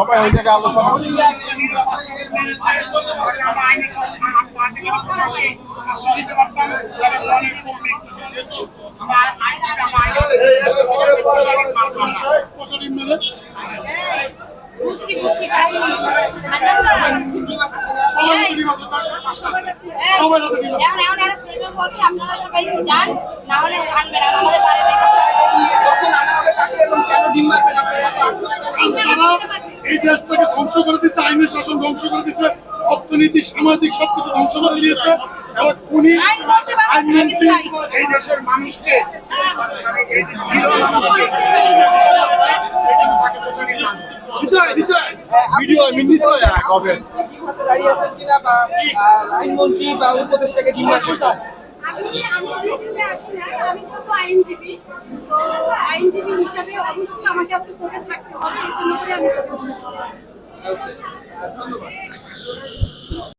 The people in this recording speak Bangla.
পায় ওই জায়গায় আলোচনা আমরা আমরা আমরা আমরা সবাই সবাই যাতে বলছে আপনারা সবাই যান না হলে আনবে না আমাদের বাড়িতে তারা এই দেশটাকে ধ্বংস করে দিচ্ছে আইনের শাসন ধ্বংস করে দিচ্ছে অর্থনীতি সামাজিক সবকিছু ধ্বংস করে দিয়েছে। এরা খুনি আইনমন্ত্রী এই দেশের মানুষকে মানে দাঁড়িয়ে আছেন কিনা বা আইনমন্ত্রী বা উপদেষ্টাকে আসি না আমি যেহেতু আইনজীবী, তো আইনজীবী হিসাবে অবশ্যই আমাকে আজকে কোর্টে থাকতে হবে, এই জন্য করে আমি আছি।